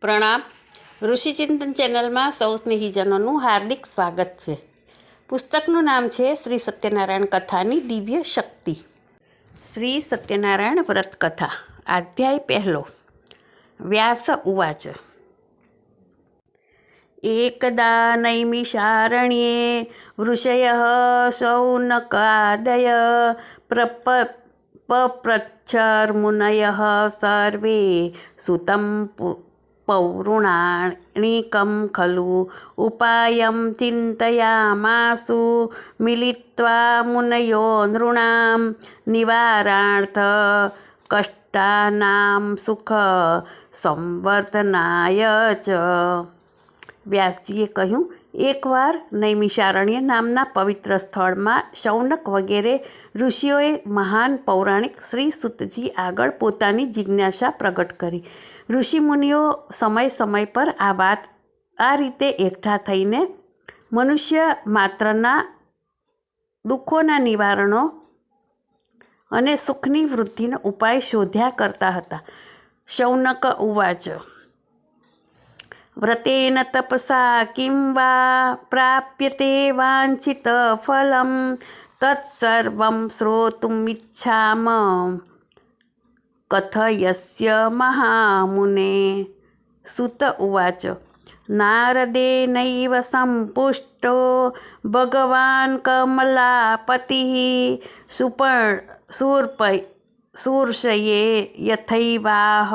પ્રણામ. ઋષિચિંતન ચેનલમાં સૌ સ્નેહીજનોનું હાર્દિક સ્વાગત છે. પુસ્તકનું નામ છે શ્રી સત્યનારાયણ કથાની દિવ્ય શક્તિ. શ્રી સત્યનારાયણ વ્રત કથા, અધ્યાય પહેલો. વ્યાસ ઉવાચ. એકદા નૈમિષારણ્યે વૃષય શૌનકાદય પ્રપ પપ્રચ્છર્મુનય સર્વે સુतं પૌરુણાણીકं ખલુ ઉપાયં ચિन्तયામાસુ મિલિત્વા મુનયો નૃણાં નિવારાર્થ કષ્ટાનાં સુખ સંવર્ધનાય ચ વ્યાસજીએ કહ્યું એકવાર નૈમિષારણ્ય નામના પવિત્ર સ્થળમાં શૌનક વગેરે ઋષિઓએ મહાન પૌરાણિક શ્રી સુતજી આગળ પોતાની જિજ્ઞાસા પ્રગટ કરી. ઋષિમુનિઓ સમય સમય પર આ વાત આ રીતે એકઠા થઈને મનુષ્ય માત્રના દુઃખોના નિવારણો અને સુખની વૃદ્ધિનો ઉપાય શોધ્યા કરતા હતા. શૌનક ઉવાચ વ્રતેન તપસા કિં વા પ્રાપ્યતે વાંછિતફलं તત્સર્વં શ્રોતુમિચ્છામ કથયસ્ય મહામુને સુત ઉવાચ નારદેનૈવ સંપુષ્ટો ભગવાન કમલાપતિ સુપર્ણ શૂર્પય શૂર્ષયે યથૈવાહ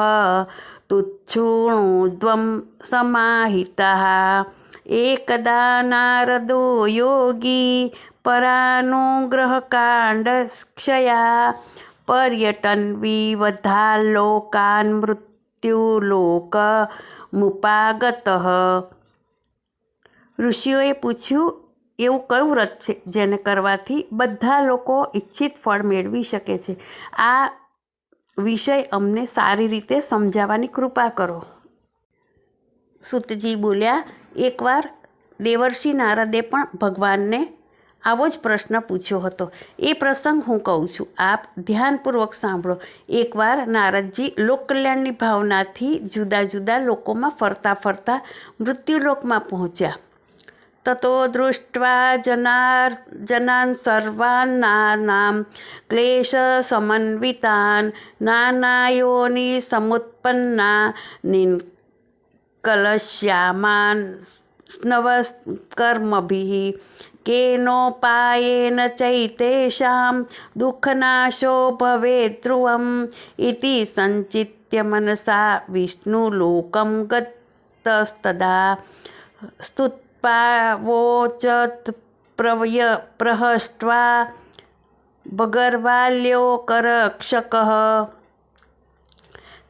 તુચ્છૃણુદ્વં સમાહિતः એકદા નારદો યોગી પરાનુગ્રહકાંડક્ષયા પર્યટન વિવધાલોકાન મૃત્યુલોક મુપાગત ઋષિઓએ પૂછ્યું, એવું કયું વ્રત છે જેને કરવાથી બધા લોકો ઈચ્છિત ફળ મેળવી શકે છે? આ વિષય અમને સારી રીતે સમજાવવાની કૃપા કરો. સુતજી બોલ્યા, એકવાર દેવર્ષિ નારદે પણ ભગવાનને આવો જ પ્રશ્ન પૂછ્યો હતો. એ પ્રસંગ હું કહું છું. આપ ધ્યાનપૂર્વક સાંભળો. એકવાર નારદજી લોકકલ્યાણની ભાવનાથી જુદા જુદા લોકોમાં ફરતા ફરતા મૃત્યુલોકમાં પહોંચ્યા. તતો દૃષ્ટ્વા જનાર જનાન સર્વાન્નાનાં ક્લેશ સમન્વિતાન નાનાયોની સમુત્પન્ના નિકલશ્યામાન સ્નવકર્મભિः કેનોપાયેન ચૈતેષાં દુઃખનાશો ભવેत् ધ્રુવम् ઇતિ સંચિત્ય મનસા વિષ્ણુલોકં ગતસ્તદા સ્તુત્પાવોચત પ્રવય પ્રહસ્ત્વા ભગરવાલ્યો કરક્ષક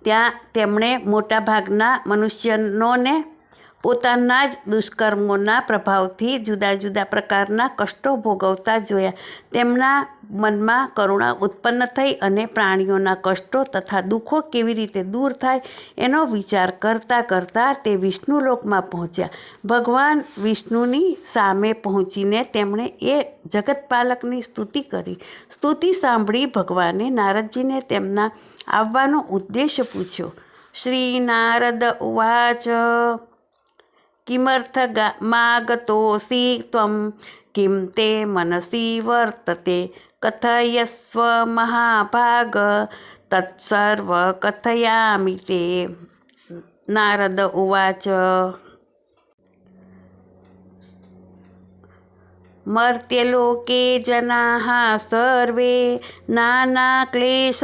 ત્યાં તેમણે મોટાભાગના મનુષ્યનોને પોતાના જ દુષ્કર્મોના પ્રભાવથી જુદા જુદા પ્રકારના કષ્ટો ભોગવતા જોયા. તેમના મનમાં કરુણા ઉત્પન્ન થઈ અને પ્રાણીઓના કષ્ટો તથા દુઃખો કેવી રીતે દૂર થાય એનો વિચાર કરતાં કરતાં તે વિષ્ણુલોકમાં પહોંચ્યા. ભગવાન વિષ્ણુની સામે પહોંચીને તેમણે એ જગતપાલકની સ્તુતિ કરી. સ્તુતિ સાંભળી ભગવાને નારદજીને તેમના આવવાનો ઉદ્દેશ પૂછ્યો. શ્રી નારદ, ઉવાચ કિમર્થ માગતોસી ત્વં કિં તે મનસી વર્તતે કથયસ્વ મહાભાગ તત્સર્વ કથયામિ તે નારદ ઉવાચ મર્ત્યલોકે જનાः સર્વે નાનાક્લેશસમન્વિતાः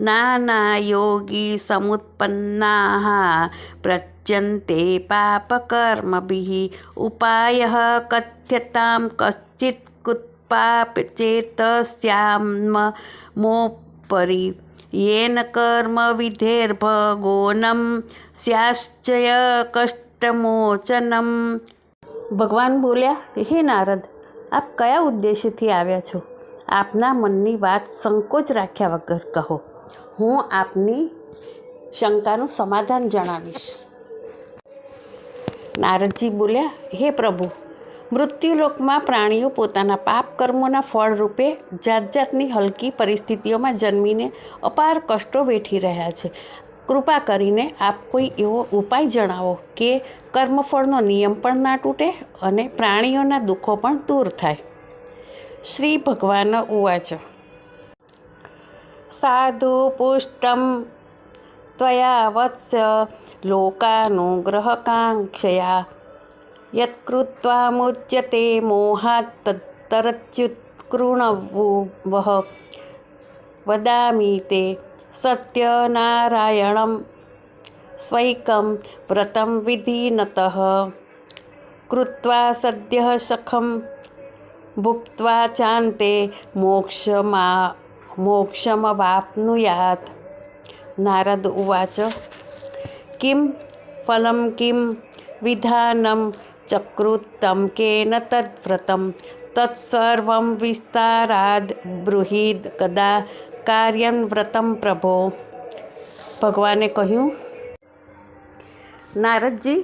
નાનાયોગી સમુત્પન્નાः मुच्यन्ते पापकर्मभिः उपायः कथ्यतां कश्चित् कुत्पापचेतस्याम्मोपरि येन कर्मविधेर्भगोनं स्याश्चय કષ્ટમોચનમ ભગવાન બોલ્યા હે નારદ આપ કયા ઉદ્દેશ્યથી આવ્યા છો? આપના મનની વાત સંકોચ રાખ્યા વગર કહો. હું આપની શંકાનું સમાધાન જણાવીશ. નારદજી બોલ્યા, હે પ્રભુ, મૃત્યુલોકમાં પ્રાણીઓ પોતાના પાપ કર્મોના ફળ રૂપે જાત જાતની હલકી પરિસ્થિતિઓમાં જન્મીને અપાર કષ્ટો વેઠી રહ્યા છે. કૃપા કરીને આપ કોઈ એવો ઉપાય જણાવો કે કર્મફળનો નિયમ પણ ના તૂટે અને પ્રાણીઓના દુઃખો પણ દૂર થાય. શ્રી ભગવાન ઉવાચ. સાધુ પુષ્ટમ, ત્વયા વત્સ लोकानुग्रहकाङ्क्षया यत्कृत्वा मुच्यते मोहात् तत्तरच्युत्कृणवुवः वदामि ते सत्यनारायणं स्वैकं व्रतं विधीनतः। कृत्वा सद्यः सखं भुक्त्वा चान्ते मोक्षमा मोक्षमवाप्नुयात्। नारद उवाच। કિમ ફલમ કિમ વિધાનમ ચક્રુત્તમ કેન તદ્વ્રતમ તત્સર્વં વિસ્તારાદ બૃહીદ કદા કાર્યન વ્રતમ પ્રભો ભગવાને કહ્યું નારદજી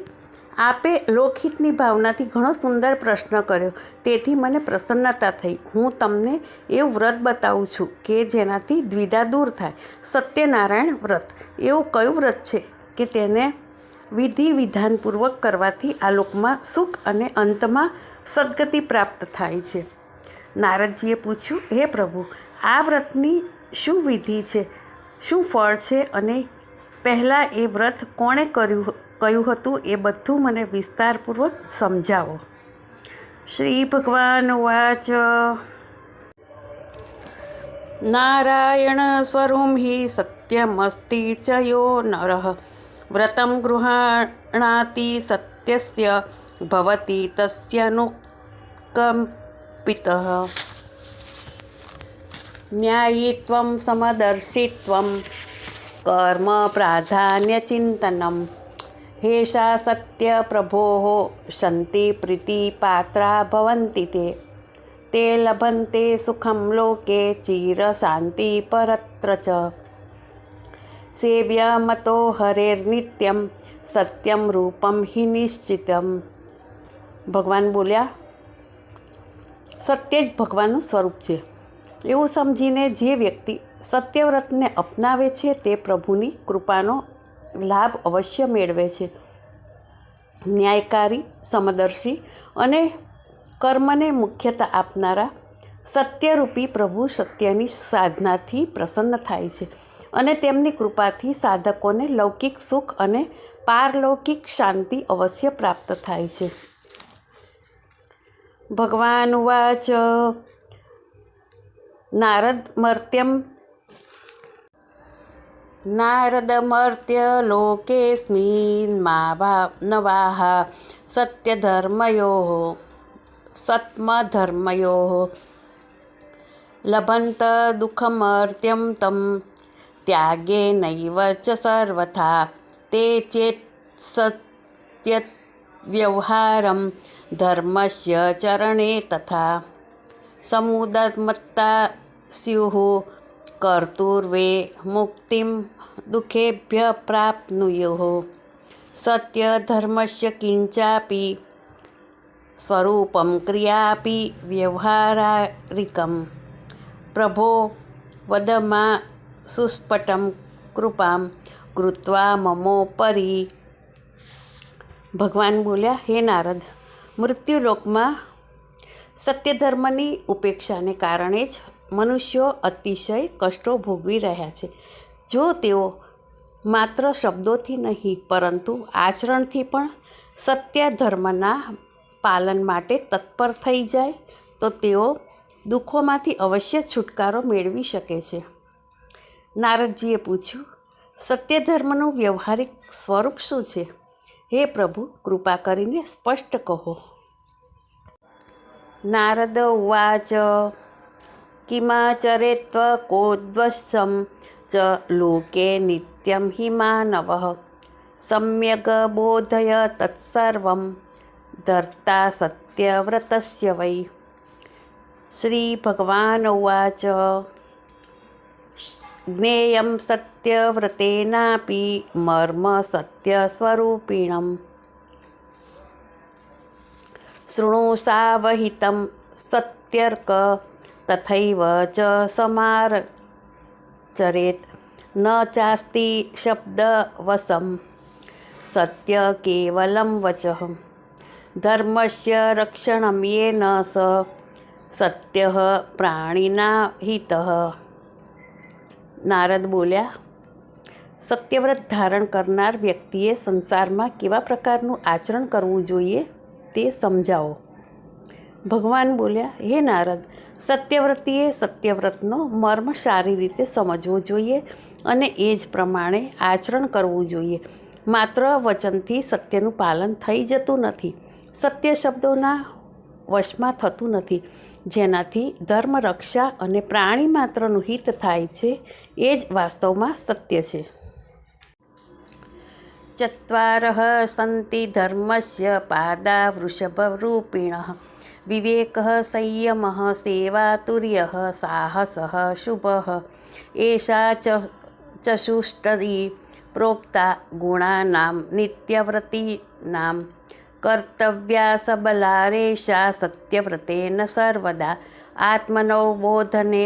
આપે લોકહિતની ભાવનાથી ઘણો સુંદર પ્રશ્ન કર્યો, તેથી મને પ્રસન્નતા થઈ. હું તમને એવું વ્રત બતાવું છું કે જેનાથી દ્વિધા દૂર થાય. સત્યનારાયણ વ્રત. એવું કયું વ્રત છે? કે તેને વિધિ વિધાનપૂર્વક કરવાથી આ લોકમાં સુખ અને અંતમાં સદગતિ પ્રાપ્ત થાય છે. નારદજીએ પૂછ્યું, હે પ્રભુ, આ વ્રતની શું વિધિ છે? શું ફળ છે? અને પહેલાં એ વ્રત કોણે કર્યું કયું હતું? એ બધું મને વિસ્તારપૂર્વક સમજાવો. શ્રી ભગવાન વાચ. નારાયણ સ્વરૂમ હિ સત્યમસ્તિ ચયો નરહ નરઃ. વ્રતમ ગૃહણાતિ સત્યસ્ય ભવતી તસ્યનુકંપિત ન્યાયીત્વમ સમદર્શિત્વમ કર્મ પ્રાધાન્યચિંતનમ હેષા સત્ય પ્રભો શંતિ પ્રીતિપાત્રા ભવંતિ તે તે લભંતે સુખમ લોકે ચીર શાંતિ પરત્ર ચ સેવ્યમતો હરેર્નિત્યમ સત્યમ રૂપમ હિ નિશ્ચિતમ ભગવાન બોલ્યા સત્ય જ ભગવાનનું સ્વરૂપ છે। એવું સમજીને જે વ્યક્તિ સત્યવ્રતને અપનાવે છે, તે પ્રભુની કૃપાનો લાભ અવશ્ય મેળવે છે। ન્યાયકારી, સમદર્શી અને કર્મને મુખ્યતા આપનારા સત્યરૂપી પ્રભુ સત્યની સાધનાથી પ્રસન્ન થાય છે। અને તેમની કૃપાથી સાધકોને લૌકિક સુખ અને પારલૌકિક શાંતિ અવશ્ય પ્રાપ્ત થાય છે. ભગવાન વાચ નારદ મર્ત્યમ. નારદમર્ત્ય લોકેસ્મિન મા ભા નવાહ. સત્યધર્મયો સત્મધર્મયો. લભંત દુઃખમર્ત્યમ તમ तं त्यागेनैव च सर्वथा ते चेत् सत्यव्यवहारं धर्मस्य चरणे तथा समुदमत्ता स्युः कर्तुर्वे मुक्तिं दुःखेभ्य प्राप्नुयुः सत्यधर्मस्य किञ्चापि स्वरूपं क्रियापि व्यवहारिकं प्रभो वद मा સુસ્પટમ કૃપામ કૃત્વા મમો પરી ભગવાન બોલ્યા હે નારદ મૃત્યુલોકમાં સત્યધર્મની ઉપેક્ષાને કારણે જ મનુષ્યો અતિશય કષ્ટો ભોગવી રહ્યા છે. જો તેઓ માત્ર શબ્દોથી નહીં, પરંતુ આચરણથી પણ સત્ય ધર્મના પાલન માટે તત્પર થઈ જાય, તો તેઓ દુઃખોમાંથી અવશ્ય છુટકારો મેળવી શકે છે. નારદજીએ પૂછ્યું સત્ય ધર્મનું વ્યવહારિક સ્વરૂપ શું છે? હે પ્રભુ, કૃપા કરીને સ્પષ્ટ કહો. નારદ ઉવાચ, કિમાચરેત્વ કોદ્વશમ ચ લોકે નિત્યમ હિ માનવ. સમ્યગ બોધય તત્સર્વં ધર્તા સત્યવ્રતસ્ય વૈ. શ્રી ભગવાન ઉવાચ જ્ઞેયં સત્યવ્રતેનાપી મર્મ સત્યસ્વરૂપિણમ શૃણુ સાવહિतं સત્યર્ક તથૈવ ચ સમારચરેત ન ચાસ્તિ શબ્દવશમ સત્ય કેવલમ વચ ધર્મસ્ય રક્ષણમ યેન સ સત્ય પ્રાણીના હિત નારદ બોલ્યા, સત્યવ્રત ધારણ કરનાર વ્યક્તિએ સંસારમાં કેવા પ્રકારનું આચરણ કરવું જોઈએ તે સમજાવો. ભગવાન બોલ્યા, હે નારદ, સત્યવ્રતીએ સત્યવ્રતનો મર્મ સારી રીતે સમજવો જોઈએ અને એ જ પ્રમાણે આચરણ કરવું જોઈએ. માત્ર વચનથી સત્યનું પાલન થઈ જતું નથી. સત્ય શબ્દોના વશમાં થતું નથી. જેનાથી ધર્મ, રક્ષા અને પ્રાણી માત્રનું હિત થાય છે, એ જ વાસ્તવમાં સત્ય છે. ચત્વારઃ સંતિ ધર્મસ્ય પાદા વૃષભરૂપિણઃ. વિવેક સંયમ, સેવાતુર્ય, સાહસ, શુભ. એષા ચ ચશુષ્ટદી પ્રોક્તા ગુણાનામ નિત્યવ્રતીનાં કર્તવ્યા સબલા રેશા સત્યવ્રતેન સર્વદા આત્મનો બોધને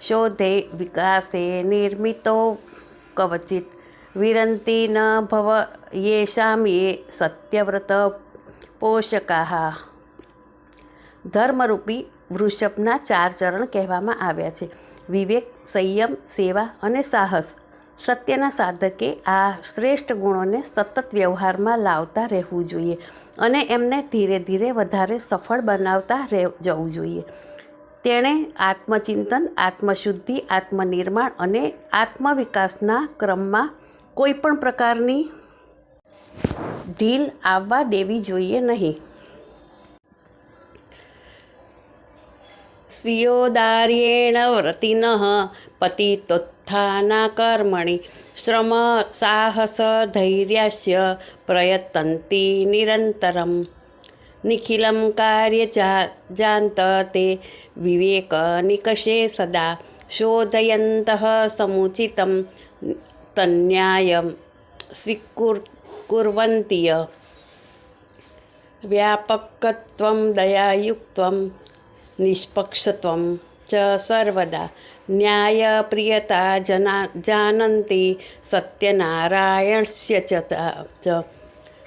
શોધે વિકાસે નિર્મિતો કવચિત વિરંતી ન ભવ યેશામ યે સત્યવ્રત પોષકાહ ધર્મરૂપી વૃષભના ચાર ચરણ કહેવામાં આવ્યા છે વિવેક સંયમ સેવા અને સાહસ સત્યના સાધકે આ શ્રેષ્ઠ ગુણોને સતત વ્યવહારમાં લાવતા રહેવું જોઈએ અને એમને ધીરે ધીરે વધારે સફળ બનાવતા રહે જવું જોઈએ. તેણે આત્મચિંતન, આત્મશુદ્ધિ, આત્મનિર્માણ અને આત્મવિકાસના ક્રમમાં કોઈ પણ પ્રકારની ઢીલ આવવા દેવી જોઈએ નહીં. સ્વીયોદાર્યેણ પતિ પતિતોત્થાના કર્મણિ શ્રમ સાહસ ધૈર્યસ્ય પ્રયતંતી નિરંતરમ નિખિલમ કાર્ય જાંત તે વિવેક નિકષે સદા શોધયંત સમુચિતમ તન્યાય સ્વીકુર કુર્વંતીય વ્યાપકત્વમ દયાયુક્તમ નિષ્પક્ષત્વમ ચ સર્વદા ન્યાયપ્રિયતા જના જાનંતી સત્યનારાયણસ્ય ચ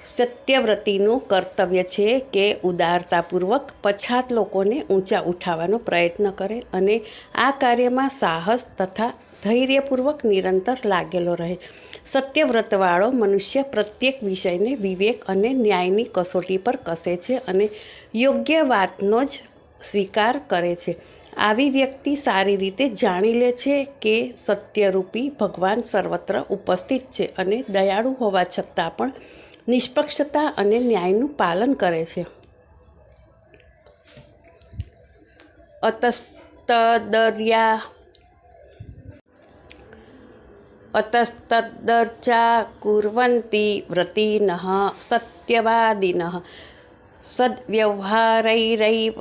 સત્યવ્રતિનું કર્તવ્ય છે કે ઉદારતાપૂર્વક પછાત લોકોને ઊંચા ઉઠાવવાનો પ્રયત્ન કરે અને આ કાર્યમાં સાહસ તથા ધૈર્યપૂર્વક નિરંતર લાગેલો રહે. સત્યવ્રતવાળો મનુષ્ય પ્રત્યેક વિષયને વિવેક અને ન્યાયની કસોટી પર કસે છે અને યોગ્ય વાતનો જ સ્વીકાર કરે છે. આવી વ્યક્તિ સારી રીતે જાણી લે છે કે સત્યરૂપી ભગવાન સર્વત્ર ઉપસ્થિત છે અને દયાળુ હોવા છતાં પણ નિષ્પક્ષતા અને ન્યાયનું પાલન કરે છે. અતસ્તદર્યા અતસ્તદર્ચા કુર્વન્તિ વ્રતિનઃ સત્યવાદિનઃ સદ્વ્યવહારૈરૈવ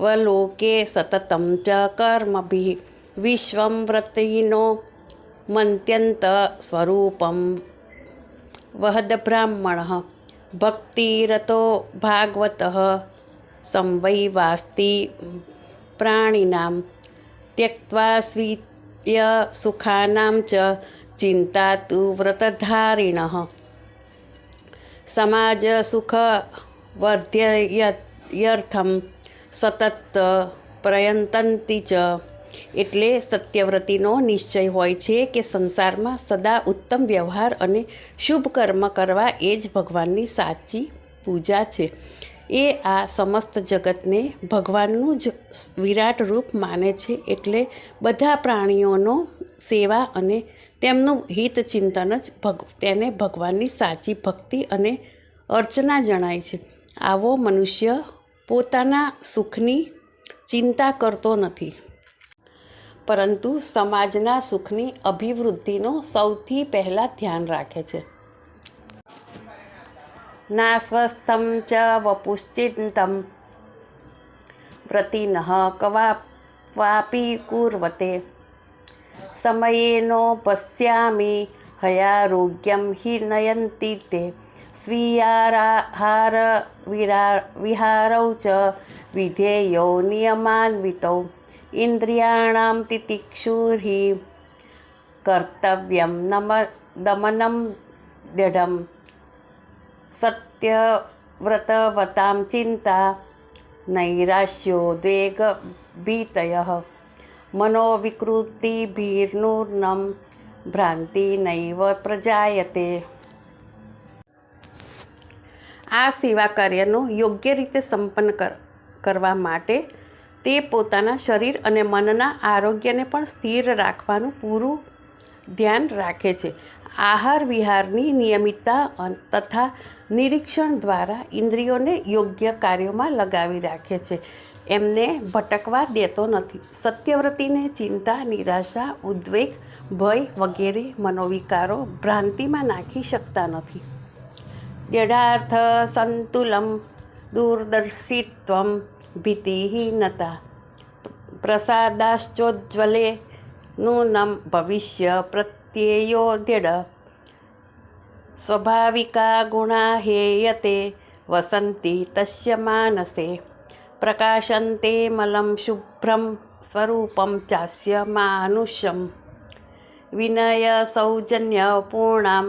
લોકે સતતમ ચ કર્મભિः વિશ્વં વ્રતિનો મંત્યંત સ્વરૂપમ વહદબ્રાહ્મણः ભક્તિરતો ભાગવત સંવૈ વાસ્તિ પ્રાણીનાં ત્યક્વા સ્વીય સુખાનાં ચ ચિંતા તુ વ્રતધારિણ સમાજ સુખ વર્ધ્યર્થમ સતત પ્રયંતંતી ચ એટલે સત્યવ્રતિનો નિશ્ચય હોય છે કે સંસારમાં સદા ઉત્તમ વ્યવહાર અને શુભ કર્મ કરવા એ જ ભગવાનની સાચી પૂજા છે. એ આ સમસ્ત જગતને ભગવાનનું જ વિરાટ રૂપ માને છે એટલે બધા પ્રાણીઓનો સેવા અને તેમનું હિત ચિંતન જ ભગ, તેને ભગવાનની સાચી ભક્તિ અને અર્ચના જણાય છે. આવો મનુષ્ય પોતાના સુખની ચિંતા કરતો નથી. પરંતુ સમાજના સુખની અભિવૃદ્ધિનો સૌથી પહેલાં ધ્યાન રાખે છે. નાસ્વસ્થમ ચ વપુશ્ચિંતમ વ્રતિનઃ કવા વાપી કુર્વતે. સમયેનો પશ્યામી હયારોગ્યમ હિ નયંતિ તે સ્વીયાહાર વિરા વિહારૌ ચ વિધેયો નિયમાન્વિતૌ ઇન્દ્રિયાણામ તિતિક્ષુર્હિ કર્તવ્યમ નમ દમનમ દ્યઢમ સત્યવ્રતવતાં ચિંતા નૈરાશ્યો દ્વેગ ભીતય મનોવિકૃતિભીર્નૂર્નમ ભ્રાંતિ નૈવ પ્રજાયતે આ સેવા કાર્યનો યોગ્ય રીતે સંપન્ન કર, કરવા માટે તે પોતાના શરીર અને મનના આરોગ્યને પણ સ્થિર રાખવાનું પૂરું ધ્યાન રાખે છે. આહાર વિહારની નિયમિતતા તથા નિરીક્ષણ દ્વારા ઇન્દ્રિયોને યોગ્ય કાર્યોમાં લગાવી રાખે છે. એમને ભટકવા દેતો નથી. સત્યવ્રતિને ચિંતા, નિરાશા, ઉદ્વેગ, ભય વગેરે મનોવિકારો ભ્રાંતિમાં નાખી શકતા નથી. દ્યઢાર્થ સંતુલમ દૂરદર્શિત્વમ ભીતિહીનતા પ્રસાદાશ્ચોજ્જ્વલે નૂનમ ભવિષ્ય પ્રત્યયો દ્યઢ સ્વાભાવિકા ગુણા હેયતે વસંતિ તસ્ય માનસે પ્રકાશન્તે મલમ શુભ્રમ સ્વરૂપમ ચાસ્ય માનુષ્યમ વિનય સૌજન્ય પૂર્ણામ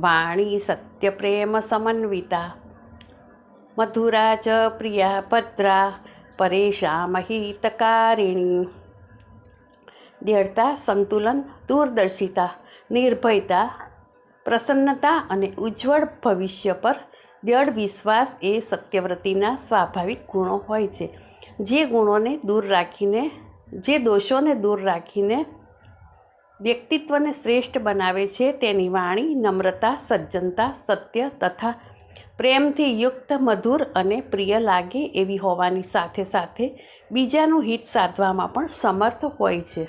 વાણી સત્યપ્રેમ સમન્વિતા. મધુરા ચ પ્રિયા ભદ્રા પરેશામહિતકારિણી દ્યઢતા, સંતુલન, દૂરદર્શિતા, નિર્ભયતા, પ્રસન્નતા અને ઉજ્જવળ ભવિષ્ય પર દ્રઢ વિશ્વાસ એ સત્યવ્રતીના સ્વાભાવિક ગુણો હોય છે. જે ગુણોને દૂર રાખીને, જે દોષોને દૂર રાખીને વ્યક્તિત્વને શ્રેષ્ઠ બનાવે છે તેની વાણી નમ્રતા, સજ્જનતા, સત્ય તથા પ્રેમથી યુક્ત, મધુર અને પ્રિય લાગે એવી હોવાની સાથે સાથે બીજાનું હિત સાધવામાં પણ સમર્થ હોય છે.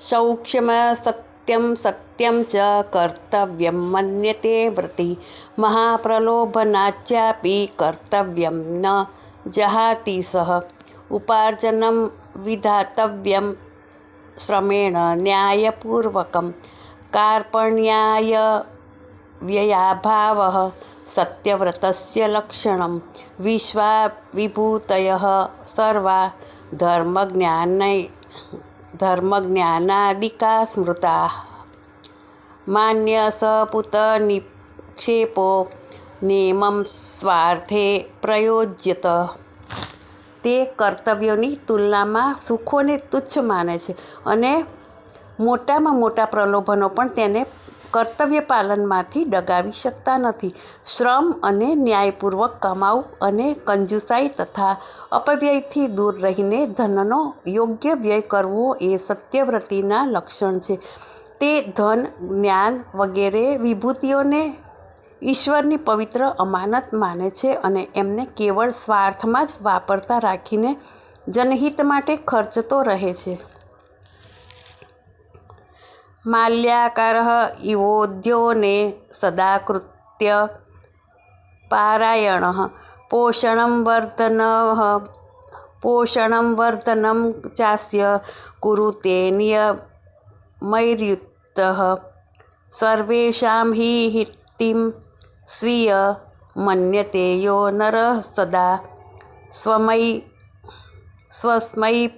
સૌક્ષ્મ સત્યમ સત્યમ ચ કર્તવ્યમ મન્યતે વ્રતિ મહાપ્રલોભનાચ્યાપી કર્તવ્યમ ન જહાતિ સહ. ઉપાર્જનમ વિધાતવ્યમ શ્રમેણ ન્યાયપૂર્વકમ કાર્પણ્યાય વ્યયાભાવ સત્યવ્રતસ્ય લક્ષણમ વિશ્વા વિભૂતય સર્વા ધર્મજ્ઞાનૈ ધર્મજ્ઞાનાદિકા સ્મૃતા માન્ય સપુત નિક્ષેપો નેમમ સ્વાર્થે પ્રયોજ્યત તે કર્તવ્યોની તુલનામાં સુખોને તુચ્છ માને છે અને મોટામાં મોટા પ્રલોભનો પણ તેને કર્તવ્ય પાલનમાંથી ડગાવી શકતા નથી. શ્રમ અને ન્યાયપૂર્વક કમાવું અને કંજુસાઈ તથા અપવ્યયથી દૂર રહીને ધનનો યોગ્ય વ્યય કરવો એ સત્યવ્રતિના લક્ષણ છે. તે ધન, જ્ઞાન વગેરે વિભૂતિઓને ઈશ્વરની પવિત્ર અમાનત માને છે અને એમને કેવળ સ્વાર્થમાં જ વાપરતા રાખીને જનહિત માટે ખર્ચતો રહે છે. માલ્યાકાર ઇવોદ્યોને સદાકૃત્ય પારાયણ પોષણ વર્ધન પોષણ વર્ધનમ ચાસ્ય કુરુતે નિયમૈર્યુક્ત સર્વેષાં હિ હિતિમ સ્વીય મન્યતે યો નરઃ સદા. સ્વમયી સ્વસ્મૈ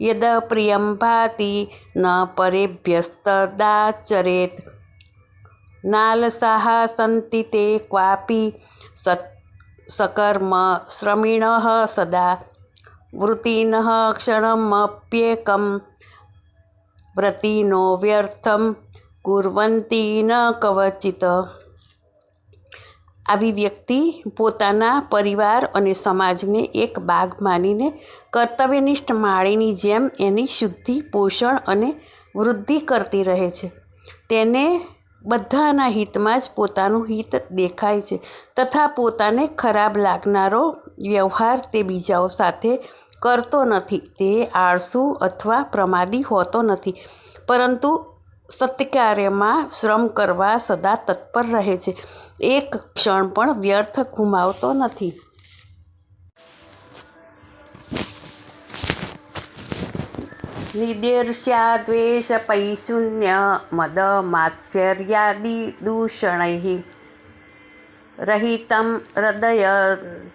યદ પ્રિયમ ભાતિ ન પરેભ્યસ્તદાચરેત. નાલસાહ સંતિ તે ક્વાપી સકર્મ શ્રમિણ સદા. વૃત્તિન ક્ષણમપ્યેકમ, વ્રતિનો વ્યર્થમ કુર્વંતી ન કવચિત. આવી વ્યક્તિ પોતાના પરિવાર અને સમાજને એક બાગ માનીને કર્તવ્યનિષ્ઠ માળીની જેમ એની શુદ્ધિ, પોષણ અને વૃદ્ધિ કરતી રહે છે. તેને બધાના હિતમાં જ પોતાનું હિત દેખાય છે તથા પોતાને ખરાબ લાગનારો વ્યવહાર તે બીજાઓ સાથે કરતો નથી. તે આળસુ અથવા પ્રમાદી હોતો નથી, પરંતુ સત્કાર્યમાં શ્રમ કરવા સદા તત્પર રહે છે. એક ક્ષણ પણ વ્યર્થ ગુમાવતો નથી. નિદેર્ષ્યાદ્વેષપૈશૂન્ય મદ માત્સર્યાદિ દૂષણૈ. રહિતમ હૃદય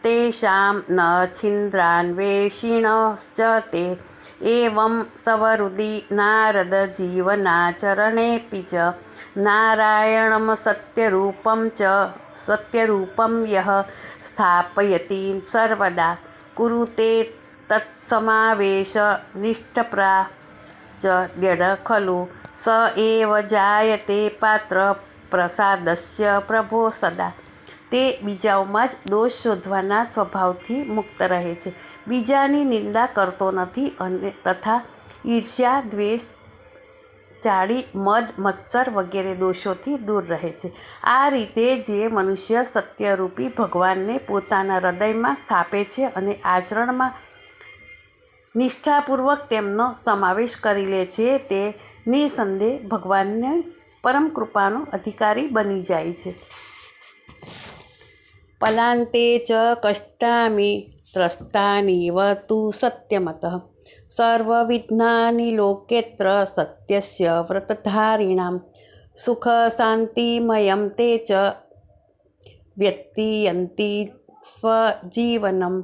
તેષાં ન છિન્દ્રાન્વેષિણશ્ચ તે. એવં સવરુદિ નારદ જીવનાચરણેऽપि ચ નારાયણમ સત્યરૂપમ ચ સત્યરૂપમ યઃ સ્થાપયતિ સર્વદા કુરુતે તત્સમાવેશ નિષ્ઠપ્રા ચ દ્યઢ ખલુ સ એવ જાયતે પાત્ર પ્રસાદસ્ય પ્રભો સદા તે બીજાઓમાં જ દોષ શોધવાના સ્વભાવથી મુક્ત રહે છે। બીજાની નિંદા કરતો નથી અને તથા ઈર્ષ્યા, દ્વેષ ચાડી મદ મત્સર વગેરે દોષોથી દૂર રહે છે. આ રીતે જે મનુષ્ય સત્યરૂપી ભગવાનને પોતાના હૃદયમાં સ્થાપે છે અને આચરણમાં નિષ્ઠાપૂર્વક તેમનો સમાવેશ કરી લે છે, તે નિસંદેહ ભગવાનને પરમ કૃપાનો અધિકારી બની જાય છે. પલાંતે ચ કષ્ટામિ ત્રસ્તાનીવ તુ સત્યમતઃ સર્વવિઘ્નાની લોકેત્ર સત્યસ્ય વ્રતધારિણાં સુખ શાંતિમયં તે ચ વ્યક્તિયંતી સ્વજીવનમ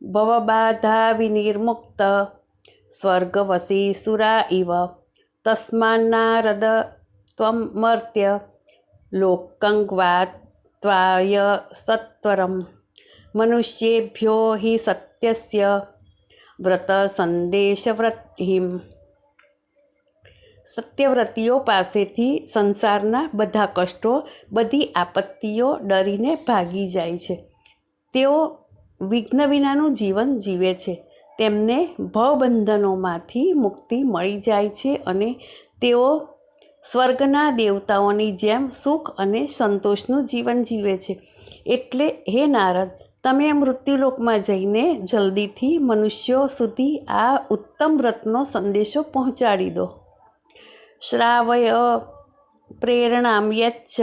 ભવબાધા વિનિર્મુક્ત સ્વર્ગવસી સુરા ઇવ તસ્માન્નારદ ત્વં મર્ત્ય લોકંગ્વા ત્વાય સત્વરમ મનુષ્યેભ્યો હિ સત્યસ્ય વ્રત સંદેશવ્રતહિમ સત્યવ્રતીઓ પાસેથી સંસારના બધા કષ્ટો, બધી આપત્તિઓ ડરીને ભાગી જાય છે. તેઓ વિઘ્ન વિનાનું જીવન જીવે છે. તેમને ભવબંધનોમાંથી મુક્તિ મળી જાય છે અને તેઓ સ્વર્ગના દેવતાઓની જેમ સુખ અને સંતોષનું જીવન જીવે છે. એટલે હે નારદ તમે મૃત્યુલોકમાં જઈને જલ્દીથી મનુષ્યો સુધી આ ઉત્તમ વ્રતનો સંદેશો પહોંચાડી દો. શ્રાવય પ્રેરણામ યચ્છ,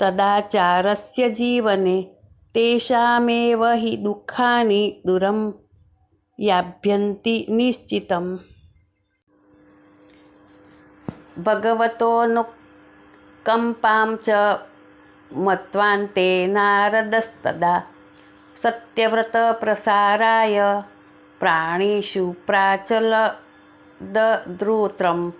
તદાચારસ્ય જીવને, તેષામેવ હિ દુઃખાની દુરમ યાભ્યંતિ નિશ્ચિતમ. ભગવતોનુકંપાં ચ મત્વાંતે નારદસ્તદા સત્યવ્રતપ્રસારાય પ્રાચલ દ્રુત્રમ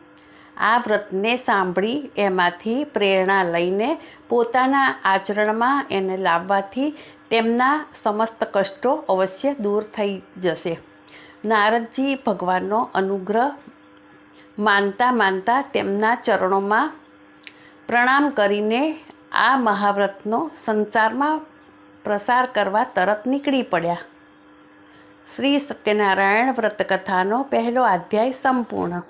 આ વ્રતને સાંભળી એમાંથી પ્રેરણા લઈને પોતાના આચરણમાં એને લાવવાથી તેમના સમસ્ત કષ્ટો અવશ્ય દૂર થઈ જશે. નારદજી ભગવાનનો અનુગ્રહ માનતા માનતા તેમના ચરણોમાં પ્રણામ કરીને આ મહાવ્રતનો સંસારમાં પ્રસાર કરવા તરત નીકળી પડ્યા. શ્રી સત્યનારાયણ વ્રતકથાનો પહેલો અધ્યાય સંપૂર્ણ